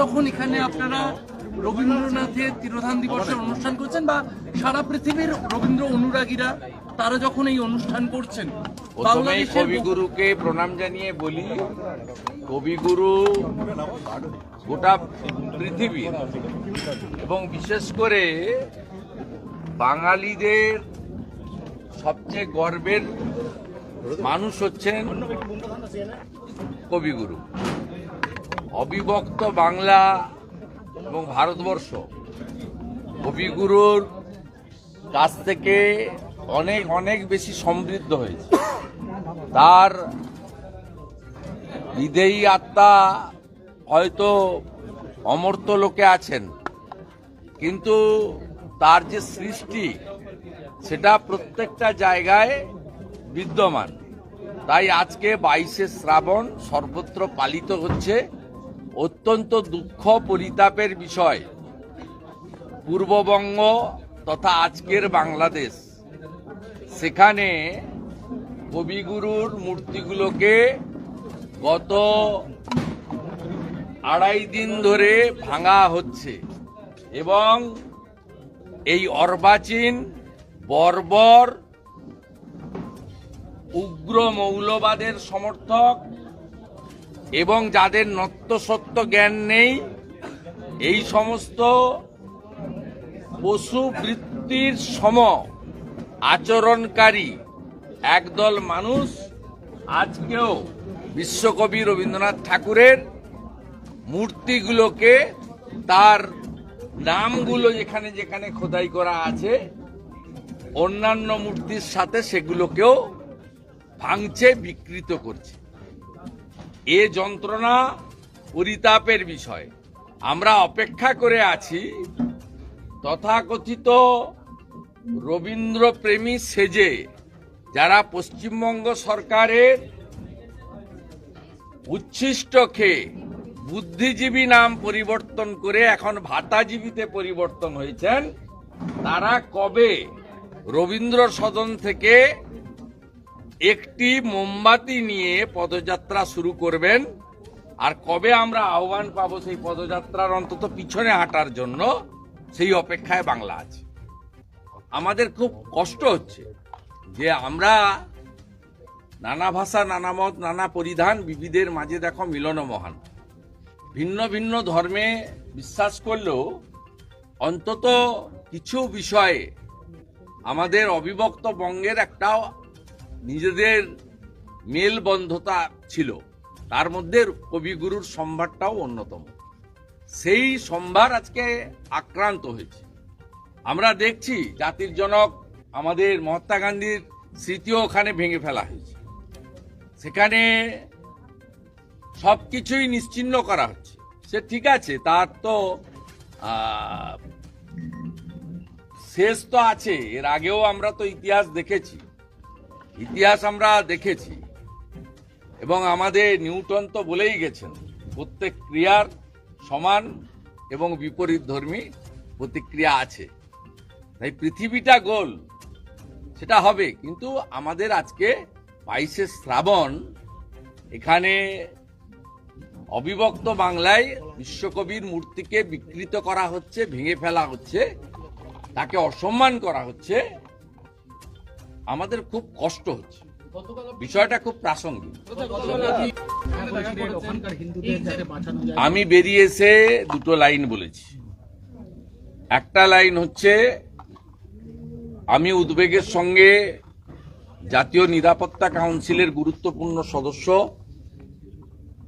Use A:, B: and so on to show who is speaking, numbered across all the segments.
A: যখন এখানে আপনারা রবীন্দ্রনাথের তিরোধান দিবসের অনুষ্ঠান করছেন বা সারা পৃথিবীর রবীন্দ্র অনুরাগীরা তারা যখন এই অনুষ্ঠান করছেন
B: কবিগুরুকে প্রণাম জানিয়ে বলি কবিগুরু গোটা পৃথিবীর এবং বিশেষ করে বাঙালিদের সবচেয়ে গর্বের মানুষ হচ্ছেন কবিগুরু। অবিভক্ত বাংলা এবং ভারতবর্ষ। কবিগুরুর কাছ থেকে অনেক অনেক বেশি সমৃদ্ধ হয়েছে। তার বিদেয়ী আত্মা হয়তো অমর্ত লোকে আছেন, কিন্তু তার যে সৃষ্টি, সেটা প্রত্যেকটা জায়গায় বিদ্যমান। তাই আজকে বাইশে শ্রাবণ সর্বত্র পালিত হচ্ছে। অত্যন্ত দুঃখ পরিতাপের বিষয়। পূর্ববঙ্গ তথা আজকের বাংলাদেশ। সেখানে কবিগুরুর মূর্তিগুলোকে গত আড়াই দিন ধরে ভাঙা হচ্ছে এবং এই অর্বাচীন বর্বর উগ্র মৌলবাদের সমর্থক এবং যাদের নত্যসত্য জ্ঞান নেই, এই সমস্ত পশু বৃত্তির সম আচরণকারী একদল মানুষ আজকেও বিশ্বকবি রবীন্দ্রনাথ ঠাকুরের মূর্তিগুলোকে তার নামগুলো যেখানে যেখানে খোদাই করা আছে, অন্যান্য মূর্তির সাথে সেগুলোকেও ভাঙছে বিকৃত করছে। এ যন্ত্রণা পরিতাপের বিষয়। আমরা অপেক্ষা করে আছি, তথাকথিত রবীন্দ্র প্রেমী সেজে, যারা পশ্চিমবঙ্গ সরকারের উচ্ছিষ্ট খেয়ে বুদ্ধিজীবী নাম পরিবর্তন করে এখন ভাতাজীবীতে পরিবর্তন হয়েছেন, তারা কবে রবীন্দ্র সদন থেকে একটি মোমবাতি নিয়ে পদযাত্রা শুরু করবেন। আর কবে আমরা আহ্বান পাবো সেই পদযাত্রার অন্তত পিছনে হাঁটার জন্য, সেই অপেক্ষায় বাংলা আছে। আমাদের খুব কষ্ট হচ্ছে যে আমরা নানা ভাষা, নানা মত, নানা পরিধান, বিবিধের মাঝে দেখো মিলন মহান ভিন্ন ভিন্ন ধর্মে বিশ্বাস করলেও অন্তত কিছু বিষয়ে আমাদের অবিভক্ত বঙ্গের একটা নিজেদের মেলবন্ধতা ছিল। তার মধ্যে কবিগুরুর সম্ভারটাও অন্যতম। সেই সম্ভার আজকে আক্রান্ত হয়েছে। আমরা দেখছি জাতির জনক আমাদের মহাত্মা গান্ধীর স্মৃতিও ওখানে ভেঙে ফেলা হয়েছে। সেখানে সব কিছুই নিশ্চিহ্ন করা হচ্ছে। সে ঠিক আছে, তার তো শেষ তো আছে। এর আগেও আমরা তো ইতিহাস দেখেছি। ইতিহাস আমরা দেখেছি এবং আমাদের নিউটন তো বলেই গেছেন, প্রত্যেক ক্রিয়ার সমান এবং বিপরীত ধর্মী প্রতিক্রিয়া আছে। তাই পৃথিবীটা গোল, সেটা হবে। কিন্তু আমাদের আজকে বাইশে শ্রাবণ, এখানে অবিভক্ত বাংলায় বিশ্বকবির মূর্তিকে বিকৃত করা হচ্ছে, ভেঙে ফেলা হচ্ছে, তাকে অসম্মান করা হচ্ছে। আমাদের খুব কষ্ট হচ্ছে। বিষয়টা খুব প্রাসঙ্গিক। আমি বেরিয়ে এসে দুটো লাইন বলেছি। একটা লাইন হচ্ছে আমি উদ্বেগের সঙ্গে জাতীয় নিরাপত্তা কাউন্সিলের গুরুত্বপূর্ণ সদস্য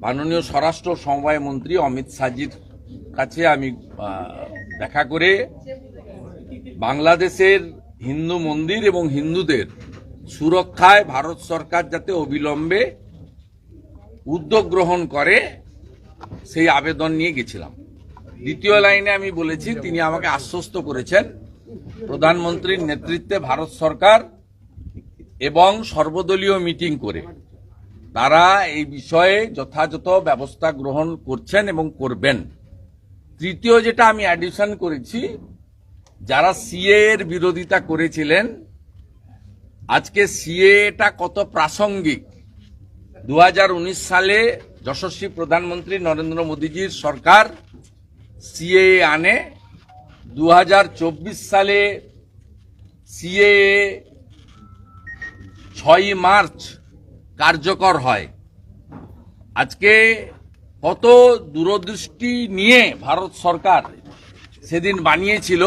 B: মাননীয় স্বরাষ্ট্র সমবায় মন্ত্রী অমিত শাহজির কাছে আমি দেখা করে বাংলাদেশের হিন্দু মন্দির এবং হিন্দুদের সুরক্ষায় ভারত সরকার যাতে অবিলম্বে উদ্যোগ গ্রহণ করে, সেই আবেদন নিয়ে গেছিলাম। দ্বিতীয় লাইনে আমি বলেছি, তিনি আমাকে আশ্বস্ত করেছেন, প্রধানমন্ত্রীর নেতৃত্বে ভারত সরকার এবং সর্বদলীয় মিটিং করে তারা এই বিষয়ে যথাযথ ব্যবস্থা গ্রহণ করছেন এবং করবেন। তৃতীয় যেটা আমি অ্যাডিশন করেছি যারা সিএ এর বিরোধিতা করেছিলেন, আজকে সিএটা কত প্রাসঙ্গিক? দু হাজার উনিশ সালে যশস্বী প্রধানমন্ত্রী নরেন্দ্র মোদীজির সরকার সিএ আনে। দু হাজার চব্বিশ সালে সিএ ছয়ই মার্চ কার্যকর হয়। আজকে কত দূরদৃষ্টি নিয়ে ভারত সরকার সেদিন বানিয়েছিল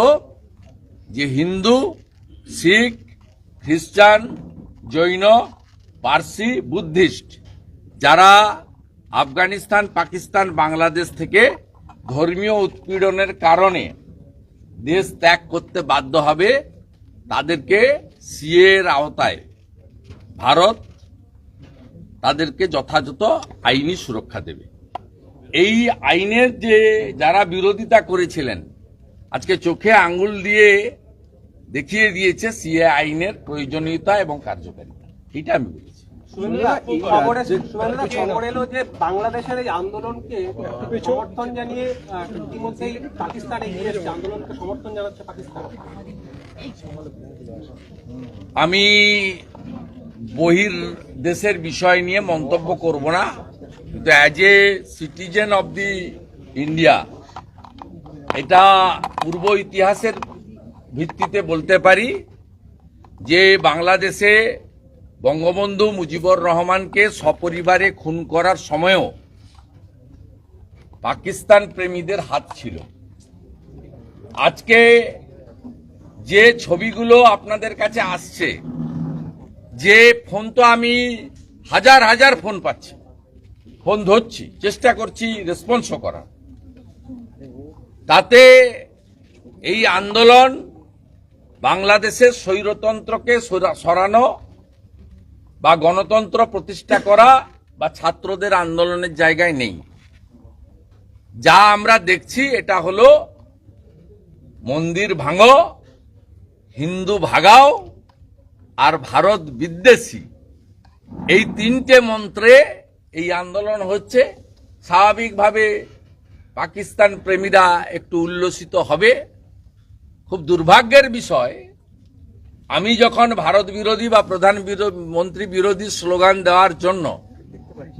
B: যে হিন্দু, শিখ, খ্রিস্টান, জৈন, পার্সি, বুদ্ধিস্ট, যারা আফগানিস্তান, পাকিস্তান, বাংলাদেশ থেকে ধর্মীয় উৎপীড়নের কারণে দেশ ত্যাগ করতে বাধ্য হবে, তাদেরকে সিএর আওতায় ভারত তাদেরকে যথাযথ আইনি সুরক্ষা দেবে। এই আইনের যে যারা বিরোধিতা করেছিলেন আজকে চোখে আঙ্গুল দিয়ে দেখিয়ে দিয়েছে সিএ আইনের প্রয়োজনীয়তা এবং কার্যকারিতা। এটা আমি বলেছি।
C: যে বাংলাদেশের এই আন্দোলনকে সমর্থন জানিয়ে ইতিমধ্যেই পাকিস্তান এগিয়ে আন্দোলনকে সমর্থন জানাচ্ছে পাকিস্তান।
B: আমি বহির দেশের বিষয় নিয়ে মন্তব্য করব না কিন্তু as a citizen of the India এটা পূর্ব ইতিহাসের ভিত্তিতে বলতে পারি যে বাংলাদেশে বঙ্গবন্ধু মুজিবুর রহমানকে সপরিবারে খুন করার সময়ও পাকিস্তান প্রেমীদের হাত ছিল। আজকে যে ছবিগুলো আপনাদের কাছে আসছে, যে ফোন তো আমি হাজার হাজার ফোন পাচ্ছি, ফোন ধরছি, চেষ্টা করছি রেসপন্সও করার। তাতে এই আন্দোলন বাংলাদেশের স্বৈরতন্ত্রকে সরা- সরানো বা গণতন্ত্র প্রতিষ্ঠা করা বা ছাত্রদের আন্দোলনের জায়গায় নেই। যা আমরা দেখছি এটা হলো মন্দির ভাঙো, হিন্দু ভাগাও আর ভারত বিদ্বেষী। এই তিনটে মন্ত্রে এই আন্দোলন হচ্ছে। স্বাভাবিকভাবে পাকিস্তান প্রেমীরা একটু উল্লসিত হবে। খুব দুর্ভাগ্যের বিষয়, আমি যখন ভারত বিরোধী বা প্রধান মন্ত্রী বিরোধী স্লোগান দেওয়ার জন্য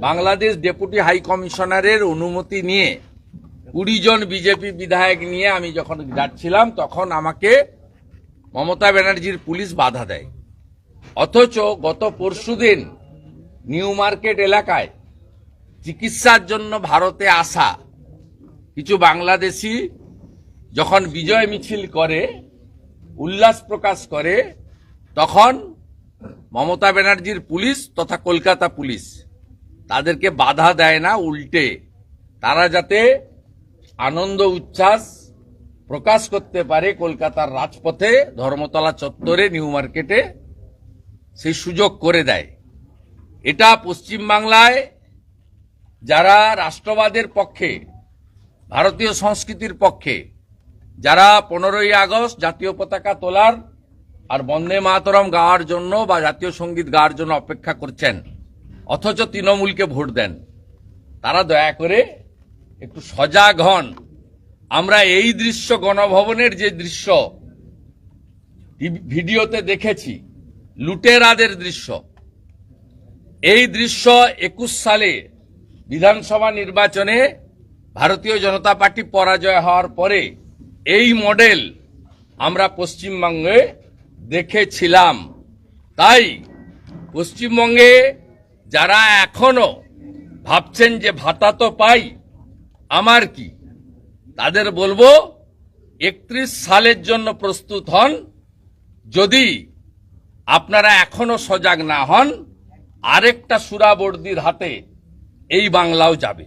B: বাংলাদেশ ডেপুটি হাই কমিশনারের অনুমতি নিয়ে কুড়ি জন বিজেপি বিধায়ক নিয়ে আমি যখন যাচ্ছিলাম, তখন আমাকে মমতা ব্যানার্জির পুলিশ বাধা দেয়। অথচ গত পরশুদিন নিউ মার্কেট এলাকায় চিকিৎসার জন্য ভারতে আসা কিছু বাংলাদেশি যখন বিজয় মিছিল করে, উল্লাস প্রকাশ করে, তখন মমতা ব্যানার্জির পুলিশ তথা কলকাতা পুলিশ তাদেরকে বাধা দেয় না, উল্টে। তারা যাতে আনন্দ, উচ্ছ্বাস প্রকাশ করতে পারে কলকাতার রাজপথে, ধর্মতলা চত্বরে, নিউ মার্কেটে, সেই সুযোগ করে দেয়। এটা পশ্চিমবাংলায় যারা রাষ্ট্রবাদের পক্ষে ভারতীয় সংস্কৃতির পক্ষে যারা পনেরোই আগস্ট জাতীয় পতাকা তোলার আর বন্দে মাতরম গাওয়ার জন্য বা জাতীয় সংগীত গাওয়ার জন্য অপেক্ষা করছেন, অথচ তৃণমূলকে ভোট দেন, তারা দয়া করে একটু সজাগ হন। আমরা এই দৃশ্য, গণভবনের যে দৃশ্য, ভিডিওতে দেখেছি, লুটেরাদের দৃশ্য। এই দৃশ্য একুশ সালে বিধানসভা নির্বাচনে ভারতীয় জনতা পার্টি পরাজয় হওয়ার পরে এই মডেল আমরা পশ্চিমবঙ্গে দেখেছিলাম। তাই পশ্চিমবঙ্গে যারা এখনও ভাবছেন যে ভাতা তো পাই, আমার কি? তাদের বলব, একত্রিশ সালের জন্য প্রস্তুত হন। যদি আপনারা এখনও সজাগ না হন, আরেকটা সুরাবর্দির হাতে এই বাংলাও যাবে।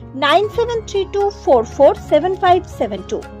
D: 9732447572